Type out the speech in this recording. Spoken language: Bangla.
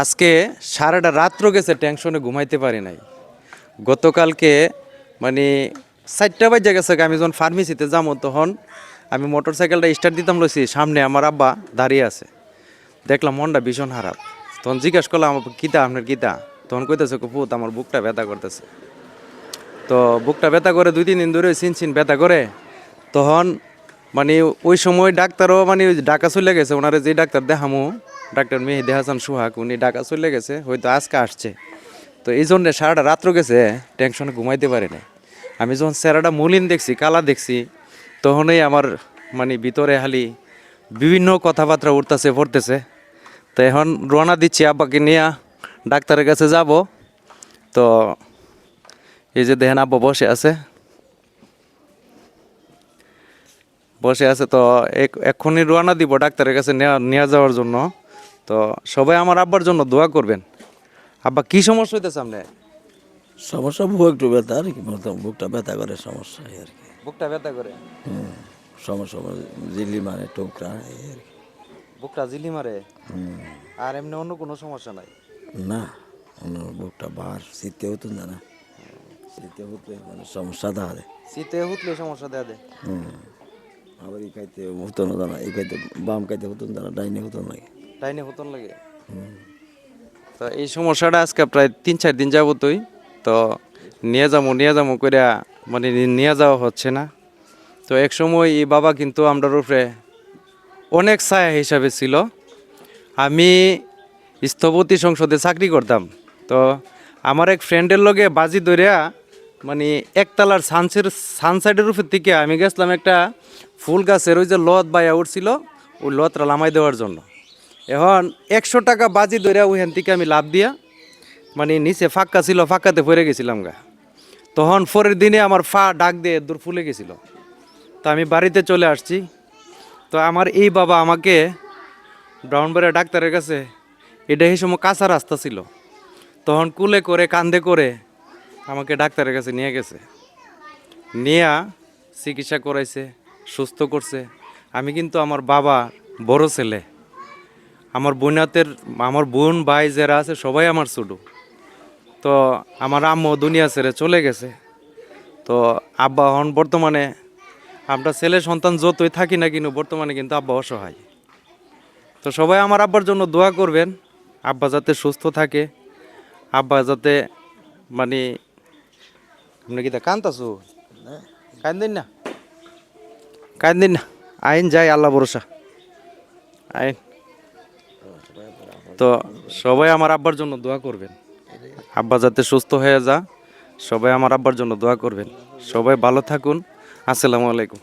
আজকে সারাটা রাত্র গেছে টেনশনে ঘুমাইতে পারি নাই। গতকালকে মানে চারটা বাজে গেছে আমি যখন ফার্মেসিতে যাব তখন আমি মোটর সাইকেলটা স্টার্ট দিতাম লইছি, সামনে আমার আব্বা দাঁড়িয়ে আছে। দেখলাম মনটা ভীষণ খারাপ। তখন জিজ্ঞাসা করলাম আমার কিতা, আপনার কিতা? তখন কইতেছে পুত আমার বুকটা ব্যথা করতেছে। তো বুকটা ব্যথা করে দুই, তিন দিন ধরে চিন চিন ব্যথা করে। তখন মানে ওই সময় ডাক্তারও মানে ডাকা চলে গেছে, ওনারে যে ডাক্তার দেখামু ডাক্তার মেহেদি হাসান সোহাগ, উনি ডাকা চলে গেছে, হয়তো আজকে আসছে। তো এই জন্য সারাটা রাত্র গেছে, টেনশনে ঘুমাইতে পারে না আমি যখন চেহারাটা মলিন দেখছি, কালা দেখছি, তখনই আমার মানে ভিতরে খালি বিভিন্ন কথাবার্তা উঠতেছে, পড়তেছে। তো এখন রওনা দিচ্ছি আব্বাকে নিয়ে, ডাক্তারের কাছে যাব। তো এই যে দেখেন আব্বা বসে আছে। বসে আছে, তো এক- এক্ষুনি রওনা দিব ডাক্তারের কাছে নেওয়া নিয়ে যাওয়ার জন্য। তো সবাই আমার আব্বার জন্য দোয়া করবেন। আব্বা কি সমস্যা হইতেছে আপনি সমস্যা বুক একটু ব্যথা আর কি বুকটা ব্যথা করে সমস্যা আর কি। বুকটা ব্যথা করে? হুম সমস্যা জিল্লি মানে টোকরা এই আর কি। বুকটা জিলি মারে? হুম। আর এমনি অন্য কোনো সমস্যা নাই? না অন্য বুকটা বার শীতে হতো না না। শীতে হতে মানে সমস্যা দেখা দেয়। শীতে হুতলে সমস্যা দেয়া দে হুম। আবার এই খাইতে হতো না জানা এই খাইতে বাম খাইতে হতো না জানা ডাইনে হতো না ডাইনে হতন লাগে। তো এই সমস্যাটা আজকে প্রায় তিন, চার দিন যাবতই। তো নিয়ে যাব নিয়ে যাব করে মানে নিয়ে যাওয়া হচ্ছে না। তো এক সময় এই বাবা কিন্তু আমরা উপরে অনেক ছায়া হিসাবে ছিল। আমি স্থপতি সংসদে চাকরি করতাম। তো আমার এক ফ্রেন্ডের লগে বাজি ধরিয়া মানে একতলার সানসের সানসাইডের উপর থেকে আমি গেছিলাম একটা ফুল গাছের ওই যে লত বাইয়া উঠছিল, ওই লতটা লামাই দেওয়ার জন্য। এখন একশো টাকা বাজি ধরিয়া ওইখান থেকে আমি লাভ দিয়া মানে নিচে ফাঁকা ছিল, ফাঁকাতে পড়ে গেছিলাম গা। তখন পরের দিনে আমার ফা ডাক দিয়ে দূর ফুলে গেছিল। তো আমি বাড়িতে চলে আসছি। তো আমার এই বাবা আমাকে ব্রাউনবাড়িয়া ডাক্তারের কাছে, এটা এই সময় কাঁচা রাস্তা ছিল। তখন কুলে করে, কান্দে করে আমাকে ডাক্তারের কাছে নিয়ে গেছে। নিয়া চিকিৎসা করাইছে, সুস্থ করছে। আমি কিন্তু আমার বাবা বড় ছেলে। আমার বোনাতের আমার বোন, ভাই যারা আছে, সবাই আমার ছোটো। তো আমার আম্মু দুনিয়া ছেড়ে চলে গেছে। তো আব্বা হন বর্তমানে, আমরা ছেলে সন্তান যতই থাকি না কিন্তু বর্তমানে কিন্তু আব্বা অসহায়। তো সবাই আমার আব্বার জন্য দোয়া করবেন, আব্বা যাতে সুস্থ থাকে, আব্বা যাতে মানে আপনি কি কান্তাছু কান্দিন না। কান্দিন না। আইন যাই, আল্লাহ ভরসা। আইন। তো সবাই আমার আব্বার জন্য দোয়া করবেন। আব্বা যাতে সুস্থ হয়ে যা, সবাই আমার আব্বার জন্য দোয়া করবেন। সবাই ভালো থাকুন। আসসালামু আলাইকুম।